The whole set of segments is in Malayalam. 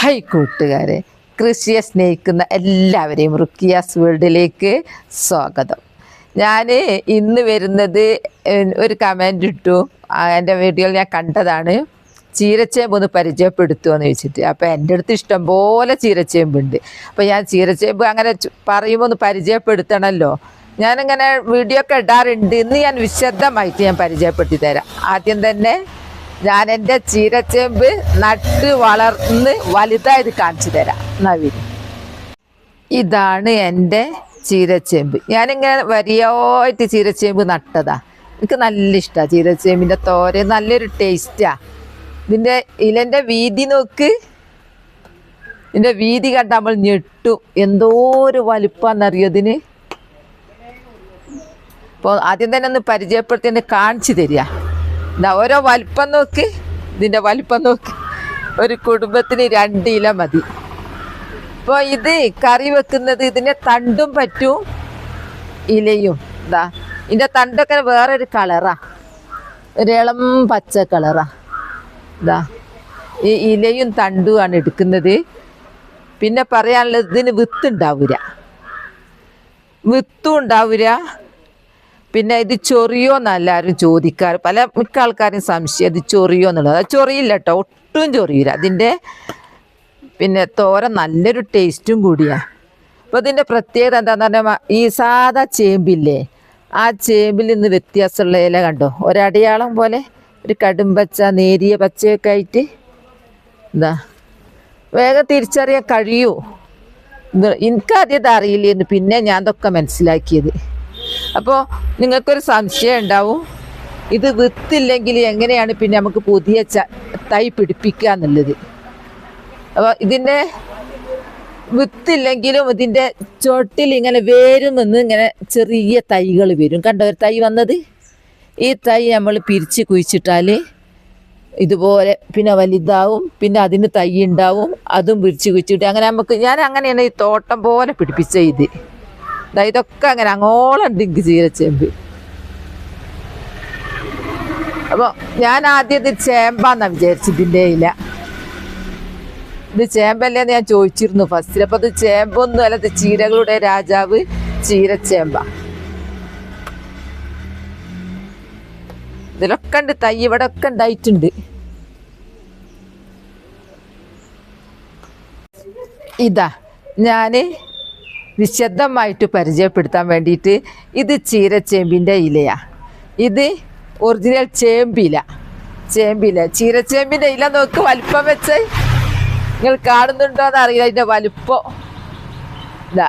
ഹായ് കൂട്ടുകാരെ കൃഷിയെ സ്നേഹിക്കുന്ന എല്ലാവരെയും റുക്കിയാസ് വേൾഡിലേക്ക് സ്വാഗതം. ഞാൻ ഇന്ന് വരുന്നത് ഒരു കമന്റ് ഇട്ടു. എന്റെ വീഡിയോയിൽ ഞാൻ കണ്ടതാണ്. ചീരച്ചേമ്പ് ഒന്ന് പരിചയപ്പെടുത്തുമോ എന്ന് ചോദിച്ചിട്ട് അപ്പോൾ എന്റെ അടുത്ത് ഇഷ്ടം ഇഷ്ടംപോലെ ചീരച്ചേമ്പുണ്ട് അപ്പോൾ ഞാൻ ചീരച്ചേമ്പ് അങ്ങനെ പറയുമ്പോൾ ഒന്ന് പരിചയപ്പെടുത്തണമല്ലോ ഞാനിങ്ങനെ വീഡിയോ ഒക്കെ ഇടാറുണ്ട്. ഇന്ന് ഞാൻ വിശദമായിട്ട് ഞാൻ പരിചയപ്പെടുത്തി തരാം. ആദ്യം തന്നെ ഞാൻ എന്റെ ചീരച്ചേമ്പ് നട്ട് വളർന്ന് വലുതായത് കാണിച്ചു തരാം. നവീൻ ഇതാണ് എന്റെ ചീരച്ചേമ്പ്. ഞാനിങ്ങനെ വരിയായിട്ട് ചീരച്ചേമ്പ് നട്ടതാ. എനിക്ക് നല്ല ഇഷ്ടമാണ് ചീരച്ചേമ്പിന്റെ തോര നല്ലൊരു ടേസ്റ്റാണ് ഇതിന്റെ ഇലന്റെ വീതി നോക്ക്. ഇതിന്റെ വീതി കണ്ട നമ്മൾ ഞെട്ടും. എന്തോ ഒരു വലുപ്പമെന്നറിയോ ഇതിന്? അപ്പോൾ ആദ്യം തന്നെ ഒന്ന് പരിചയപ്പെടുത്തി എന്നെ കാണിച്ചു തരിക. ഇതാ ഓരോ വലിപ്പം നോക്ക്. ഇതിന്റെ വലിപ്പം നോക്ക്. ഒരു കുടുംബത്തിന് രണ്ട് ഇല മതി. ഇപ്പോൾ ഇത് കറി വെക്കുന്നത് ഇതിനെ തണ്ടും പറ്റും ഇലയും. ഇതാ ഇതിന്റെ തണ്ടൊക്കെ വേറൊരു കളറാ. ഒരു ഇളം പച്ച കളറാ. ഇതാ ഈ ഇലയും തണ്ടുമാണ് എടുക്കുന്നത്. പിന്നെ പറയാനുള്ളത് ഇതിന് വിത്ത് ഉണ്ടാവില്ല വിത്തും ഉണ്ടാവില്ല പിന്നെ ഇത് ചൊറിയോ എല്ലാവരും ചോദിക്കാറ്. പല മിക്ക ആൾക്കാരും സംശയം ഇത് ചൊറിയോ എന്നുള്ളത്. അത് ചൊറിയില്ല കേട്ടോ ഒട്ടും ചൊറിയില്ല. അതിന്റെ പിന്നെ തോര നല്ലൊരു ടേസ്റ്റും കൂടിയാണ് അപ്പോൾ ഇതിന്റെ പ്രത്യേകത എന്താണെന്ന് പറഞ്ഞാൽ ഈ സാധാ ചേമ്പില്ലേ ആ ചേമ്പിൽ നിന്ന് വ്യത്യാസമുള്ള ഇല കണ്ടോ? ഒരടയാളം പോലെ ഒരു കടുംപച്ച നേരിയ പച്ചയൊക്കെ ആയിട്ട് എന്താ വേഗം തിരിച്ചറിയാൻ കഴിയൂ. എനിക്കാദ്യം ഇത് അറിയില്ലായിരുന്നു പിന്നെ ഞാൻ ഇതൊക്കെ മനസ്സിലാക്കിയത്. അപ്പോൾ നിങ്ങൾക്കൊരു സംശയം ഉണ്ടാവും. ഇത് വിത്തില്ലെങ്കിൽ എങ്ങനെയാണ് പിന്നെ നമുക്ക് പുതിയ തൈ പിടിപ്പിക്കുക എന്നുള്ളത്? അപ്പോൾ ഇതിന്റെ വിത്തില്ലെങ്കിലും ഇതിന്റെ ചുവട്ടിൽ ഇങ്ങനെ വേരും നിന്ന് ഇങ്ങനെ ചെറിയ തൈകൾ വരും. കണ്ടോ ഒരു തൈ വന്നത്? ഈ തൈ നമ്മൾ പിരിച്ച് കുഴിച്ചിട്ടാൽ ഇതുപോലെ പിന്നെ വലുതാവും. പിന്നെ അതിന് തൈ ഉണ്ടാവും. അതും പിരിച്ച് കുഴിച്ചിട്ട് അങ്ങനെ നമുക്ക് ഞാൻ അങ്ങനെയാണ് ഈ തോട്ടം പോലെ പിടിപ്പിച്ച ഇത്. ഇതൊക്കെ അങ്ങനെ അങ്ങോളം ഡിങ്ക് ചീരച്ചേമ്പ് അപ്പോൾ ഞാൻ ആദ്യം ഇത് ചേമ്പാന്നാണ് വിചാരിച്ചിട്ടിന്റെ ഇല്ല ഇല. ഇത് ചേമ്പല്ലേന്ന് ഞാൻ ചോദിച്ചിരുന്നു ഫസ്റ്റിൽ അപ്പോൾ ഇത് ചേമ്പൊന്നും അല്ല ഇത് ചീരകളുടെ രാജാവ് ചീരച്ചേമ്പ ഇതിലൊക്കെ ഉണ്ട് തൈ ഇവിടെ ഒക്കെ ഉണ്ടായിട്ടുണ്ട്. ഇതാ ഞാൻ വിശദമായിട്ട് പരിചയപ്പെടുത്താൻ വേണ്ടിയിട്ട് ഇത് ചീരച്ചേമ്പിന്റെ ഇലയാണ് ഇത് ഒറിജിനൽ ചേമ്പില. ചേമ്പില. ചീരച്ചേമ്പിന്റെ ഇല നോക്ക് വലിപ്പം വെച്ച്. നിങ്ങൾ കാണുന്നുണ്ടോ എന്ന് അറിയില്ല അതിന്റെ വലിപ്പം. ഇതാ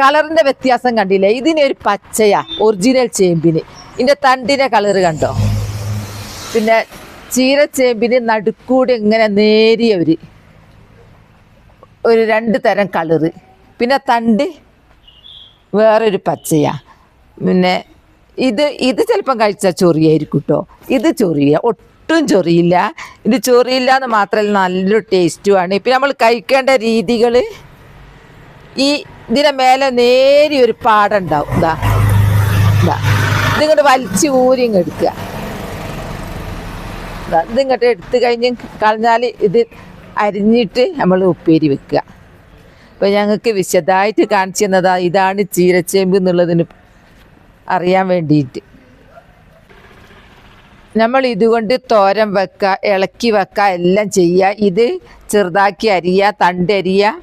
കളറിന്റെ വ്യത്യാസം കണ്ടില്ലേ? ഇതിനൊരു പച്ചയാ ഒറിജിനൽ ചേമ്പിന്. ഇതിന്റെ തണ്ടിന്റെ കളറ് കണ്ടോ? പിന്നെ ചീരച്ചേമ്പിന് നടുക്കൂടി ഇങ്ങനെ നേരിയ ഒരു ഒരു രണ്ട് തരം കളറ്. പിന്നെ തണ്ട് വേറൊരു പച്ചയാ. പിന്നെ ഇത് ഇത് ചിലപ്പം കഴിച്ചാൽ ചൊറിയായിരിക്കും കേട്ടോ ഇത് ചൊറിയ ഒട്ടും ചൊറിയില്ല. ഇത് ചൊറിയില്ല എന്ന് മാത്രമല്ല നല്ലൊരു ടേസ്റ്റുമാണ് ഇപ്പം നമ്മൾ കഴിക്കേണ്ട രീതികൾ ഈ ഇതിന്റെ മേലെ നേരി ഒരു പാടുണ്ടാവും. ഇതാ ഇതാ ഇതിങ്ങോട്ട് വലിച്ച് ഊരി എടുക്കുക ഇതിങ്ങോട്ട് എടുത്തു കഴിഞ്ഞ് കളഞ്ഞാൽ ഇത് അരിഞ്ഞിട്ട് നമ്മൾ ഉപ്പേരി വെക്കുക അപ്പോൾ ഞങ്ങൾക്ക് വിശദമായിട്ട് കാണിച്ചു തന്നതാ ഇതാണ് ചീരച്ചേമ്പ് എന്നുള്ളതിന് അറിയാൻ വേണ്ടിയിട്ട്. നമ്മൾ ഇതുകൊണ്ട് തോരൻ വെക്കുക ഇളക്കി വെക്കുക എല്ലാം ചെയ്യുക ഇത് ചെറുതാക്കി അരിയുക തണ്ടരിയുക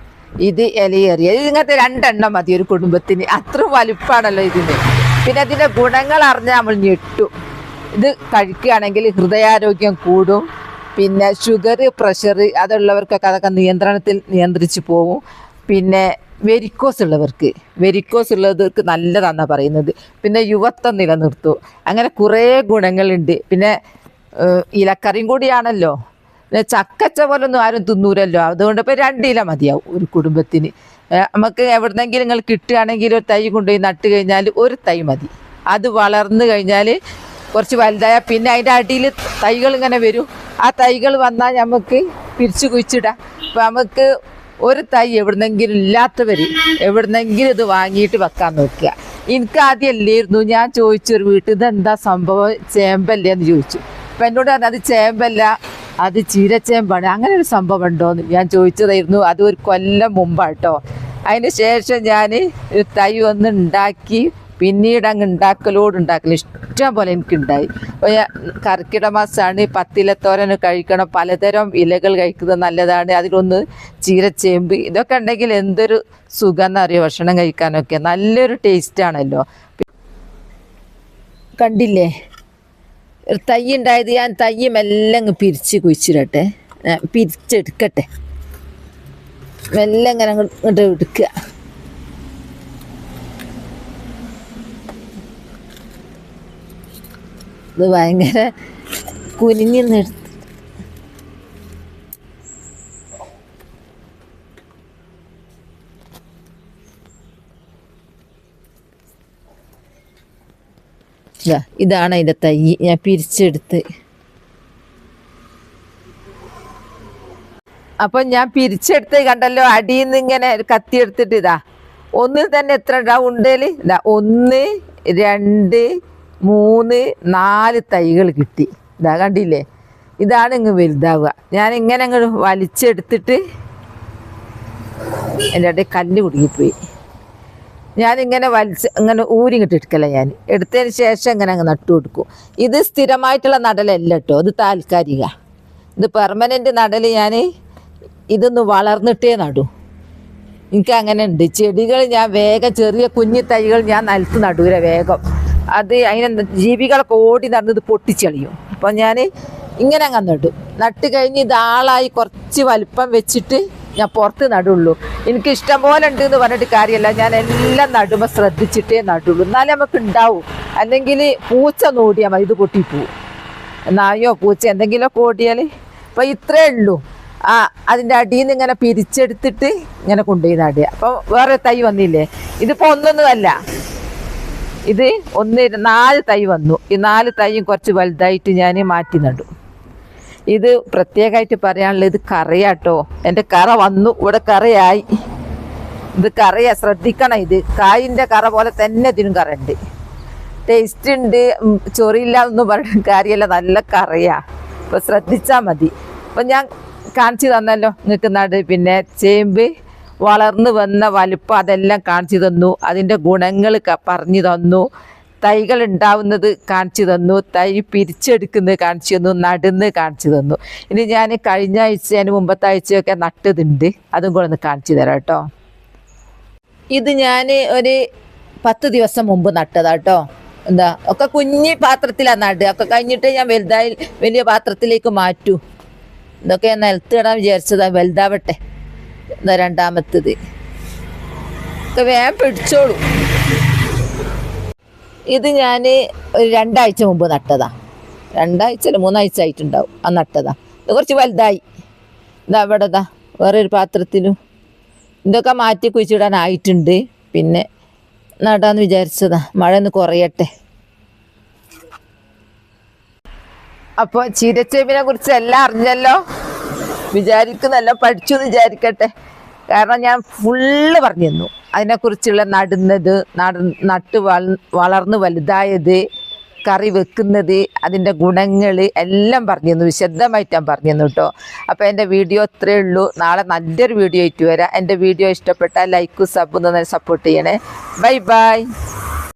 ഇത് ഇലയറിയുക ഇത് ഇങ്ങനത്തെ രണ്ടെണ്ണം മതി ഒരു കുടുംബത്തിന്. അത്ര വലുപ്പമാണല്ലോ ഇതിന്. പിന്നെ അതിന്റെ ഗുണങ്ങൾ അറിഞ്ഞാൽ നമ്മൾ ഞെട്ടും. ഇത് കഴിക്കുകയാണെങ്കിൽ ഹൃദയാരോഗ്യം കൂടും. പിന്നെ ഷുഗർ പ്രഷർ അതുള്ളവർക്കൊക്കെ അതൊക്കെ നിയന്ത്രണത്തിൽ നിയന്ത്രിച്ച് പോകും പിന്നെ വെരിക്കോസ് ഉള്ളവർക്ക് വെരിക്കോസ് ഉള്ളവർക്ക് നല്ലതാണെന്നാണ് പറയുന്നത്. പിന്നെ യുവത്വം നിലനിർത്തും. അങ്ങനെ കുറേ ഗുണങ്ങളുണ്ട്. പിന്നെ ഇലക്കറിയും കൂടിയാണല്ലോ. പിന്നെ ചക്കച്ച പോലൊന്നും ആരും തിന്നൂരല്ലോ അതുകൊണ്ട് ഇപ്പോൾ രണ്ടില മതിയാവും ഒരു കുടുംബത്തിന്. നമുക്ക് എവിടെന്നെങ്കിലും നിങ്ങൾ കിട്ടുകയാണെങ്കിൽ ഒരു തൈ കൊണ്ടുപോയി നട്ട് കഴിഞ്ഞാൽ ഒരു തൈ മതി. അത് വളർന്നു കഴിഞ്ഞാൽ കുറച്ച് വലുതായാൽ പിന്നെ അതിന്റെ അടിയിൽ തൈകൾ ഇങ്ങനെ വരും. ആ തൈകൾ വന്നാൽ നമുക്ക് പിരിച്ചു കുഴിച്ചിടാം. അപ്പം നമുക്ക് ഒരു തൈ എവിടുന്നെങ്കിലും ഇല്ലാത്തവർ എവിടുന്നെങ്കിലും ഇത് വാങ്ങിയിട്ട് വെക്കാൻ നോക്കുക. എനിക്ക് ആദ്യം അല്ലായിരുന്നു. ഞാൻ ചോദിച്ചൊരു വീട്ടിൽ എന്താ സംഭവം? ചേമ്പല്ലേ എന്ന് ചോദിച്ചു. അപ്പം എന്നോട് പറഞ്ഞു അത് ചേമ്പല്ല അത് ചീരച്ചേമ്പാണ്. അങ്ങനെ ഒരു സംഭവം ഉണ്ടോന്ന്? ഞാൻ ചോദിച്ചതായിരുന്നു. അത് ഒരു കൊല്ലം മുമ്പാട്ടോ. അതിന് ശേഷം ഞാൻ ഒരു തൈ ഒന്ന് ഉണ്ടാക്കി പിന്നീട് അങ്ങ് ഉണ്ടാക്കലോട് ഉണ്ടാക്കൽ ഇഷ്ടം. പോലെ എനിക്കുണ്ടായി. കർക്കിട മാസമാണ് പത്തിലത്തോരൻ കഴിക്കണം. പലതരം ഇലകൾ കഴിക്കുന്നത് നല്ലതാണ്. അതിലൊന്ന് ചീരച്ചേമ്പ് ഇതൊക്കെ ഉണ്ടെങ്കിൽ എന്തൊരു സുഖം എന്നറിയോ ഭക്ഷണം കഴിക്കാനൊക്കെ. നല്ലൊരു ടേസ്റ്റ് ആണല്ലോ. കണ്ടില്ലേ? തൈ ഉണ്ടായത് ഞാൻ തൈ മെല്ലെ അങ്ങ് പിരിച്ച് കുഴിച്ചിടട്ടെ. പിരിച്ചെടുക്കട്ടെ. മെല്ലെ അങ്ങനെ അങ്ങോട്ട് എടുക്കുക. ഇത് ഭയങ്കര കുനിഞ്ഞ് നിർത്തി ഇതാ ഇതാണ് അതിന്റെ തൈ. ഞാൻ പിരിച്ചെടുത്ത്. അപ്പം ഞാൻ പിരിച്ചെടുത്ത് കണ്ടല്ലോ അടിയിൽ നിന്ന് ഇങ്ങനെ ഒരു കത്തി എടുത്തിട്ട് ഇതാ. ഒന്നിൽ തന്നെ എത്ര ഉണ്ടാവും ഉണ്ടേൽ ഇതാ ഒന്ന് രണ്ട് മൂന്ന് നാല് തൈകൾ കിട്ടി. ഇതാ കണ്ടില്ലേ? ഇതാണ് ഇങ്ങ് വലുതാവുക. ഞാൻ ഇങ്ങനെ അങ്ങ് വലിച്ചെടുത്തിട്ട് എന്റെ ഇടയിൽ കല്ല് കുടുങ്ങിപ്പോയി. ഞാനിങ്ങനെ വലിച്ച് ഇങ്ങനെ ഊരിങ്ങിട്ട് എടുക്കല ഞാൻ. എടുത്തതിന് ശേഷം ഇങ്ങനെ അങ്ങ് നട്ടു കൊടുക്കും. ഇത് സ്ഥിരമായിട്ടുള്ള നടലല്ല കേട്ടോ ഇത് താൽക്കാലിക. ഇത് പെർമനന്റ് നടൽ ഞാൻ ഇതൊന്ന് വളർന്നിട്ടേ നടൂ. എനിക്ക് അങ്ങനെ ഉണ്ട്. ചെടികൾ ഞാൻ വേഗം ചെറിയ കുഞ്ഞി തൈകൾ ഞാൻ നിലത്ത് നടൂല വേഗം. അത് അതിനെ ജീവികളൊക്കെ ഓടി നടന്നത് പൊട്ടിച്ചെളിയും. അപ്പം ഞാൻ ഇങ്ങനെ അങ്ങ് നടും. നട്ട് കഴിഞ്ഞ് ഇത് ആളായി കുറച്ച് വലിപ്പം വെച്ചിട്ട് ഞാൻ പുറത്ത് നടുള്ളൂ. എനിക്ക് ഇഷ്ടം പോലെ ഉണ്ട് എന്ന് പറഞ്ഞിട്ട് കാര്യമല്ല ഞാൻ എല്ലാം നടുമ്പോൾ ശ്രദ്ധിച്ചിട്ടേ നടുള്ളൂ. എന്നാലേ നമുക്ക് ഉണ്ടാവും. അല്ലെങ്കിൽ പൂച്ച നോടിയാൽ മതി. ഇത് പൊട്ടിപ്പോവും നായോ പൂച്ച എന്തെങ്കിലുമൊക്കെ ഓടിയാൽ അപ്പോൾ ഇത്രേ ഉള്ളൂ. ആ അതിന്റെ അടിയിൽ നിന്ന് ഇങ്ങനെ പിരിച്ചെടുത്തിട്ട് ഇങ്ങനെ കൊണ്ടുപോയി നടുക. അപ്പോൾ വേറെ തൈ വന്നില്ലേ? ഇതിപ്പോൾ ഒന്നൊന്നുമല്ല ഇത് ഒന്ന് നാല് തൈ വന്നു. ഈ നാല് തൈയും കുറച്ച് വലുതായിട്ട് ഞാൻ മാറ്റി നട്ടു. ഇത് പ്രത്യേകമായിട്ട് പറയാനുള്ളത് ഇത് കറയാട്ടോ. എന്റെ കറ വന്നു. ഇവിടെ കറയായി. ഇത് കറിയാ. ശ്രദ്ധിക്കണം ഇത്. കായിന്റെ കറ പോലെ തന്നെ ഇതിനും കറ ഉണ്ട്. ടേസ്റ്റ് ഉണ്ട് ചൊറിയില്ല എന്ന് പറഞ്ഞ കാര്യമല്ല. നല്ല കറിയാ. അപ്പോൾ ശ്രദ്ധിച്ചാൽ മതി. അപ്പം ഞാൻ കാണിച്ചു തന്നല്ലോ. നട് പിന്നെ ചേമ്പ് വളർന്നു വന്ന വലുപ്പം അതെല്ലാം കാണിച്ചു തന്നു. അതിന്റെ ഗുണങ്ങൾ പറഞ്ഞു തന്നു. തൈകൾ ഉണ്ടാവുന്നത് കാണിച്ചു തന്നു. തൈ പിരിച്ചെടുക്കുന്നത് കാണിച്ചു തന്നു. നടുന്ന് കാണിച്ചു തന്നു. ഇനി ഞാൻ കഴിഞ്ഞ ആഴ്ച അതിന് മുമ്പത്തെ ആഴ്ചയൊക്കെ നട്ടതുണ്ട്. അതും കൂടെ ഒന്ന് കാണിച്ചു തരാം കേട്ടോ. ഇത് ഞാൻ ഒരു പത്ത് ദിവസം മുമ്പ് നട്ടതാട്ടോ എന്താ ഒക്കെ കുഞ്ഞി പാത്രത്തിലാണ് നടുക ഒക്കെ കഴിഞ്ഞിട്ട് ഞാൻ വലുതായി വലിയ പാത്രത്തിലേക്ക് മാറ്റൂ. ഇതൊക്കെ ഞാൻ നിലത്തിടാൻ വിചാരിച്ചതാണ് വലുതാവട്ടെ. എന്താ രണ്ടാമത്തത്. ഒക്കെ വേഗം പിടിച്ചോളൂ. ഇത് ഞാൻ ഒരു രണ്ടാഴ്ച മുമ്പ് നട്ടതാ. രണ്ടാഴ്ച അല്ല മൂന്നാഴ്ച ആയിട്ടുണ്ടാവും. ആ നട്ടതാ. ഇത് കുറച്ച് വലുതായി. ഇതാ അവിടെതാ വേറൊരു പാത്രത്തിലും. ഇതൊക്കെ മാറ്റി കുഴിച്ചിടാനായിട്ടുണ്ട്. പിന്നെ നടാന്ന് വിചാരിച്ചതാ. മഴ ഒന്ന് കുറയട്ടെ. അപ്പോൾ ചീരച്ചേമ്പിനെ കുറിച്ച് എല്ലാം അറിഞ്ഞല്ലോ? വിചാരിക്കുന്നല്ല പഠിച്ചു വിചാരിക്കട്ടെ. കാരണം ഞാൻ ഫുള്ള് പറഞ്ഞു തന്നു അതിനെക്കുറിച്ചുള്ള നടുന്നത് നട നട്ട് വള വളർന്ന് വലുതായത് കറി വെക്കുന്നത് അതിന്റെ ഗുണങ്ങൾ എല്ലാം പറഞ്ഞു തന്നു വിശദമായിട്ട് ഞാൻ പറഞ്ഞു തന്നു കേട്ടോ. അപ്പോൾ എന്റെ വീഡിയോ ഇത്രയേ ഉള്ളൂ. നാളെ നല്ലൊരു വീഡിയോ ആയിട്ട് വരാം. എന്റെ വീഡിയോ ഇഷ്ടപ്പെട്ടാൽ ലൈക്കും സബും തന്നെ സപ്പോർട്ട് ചെയ്യണേ. Bye bye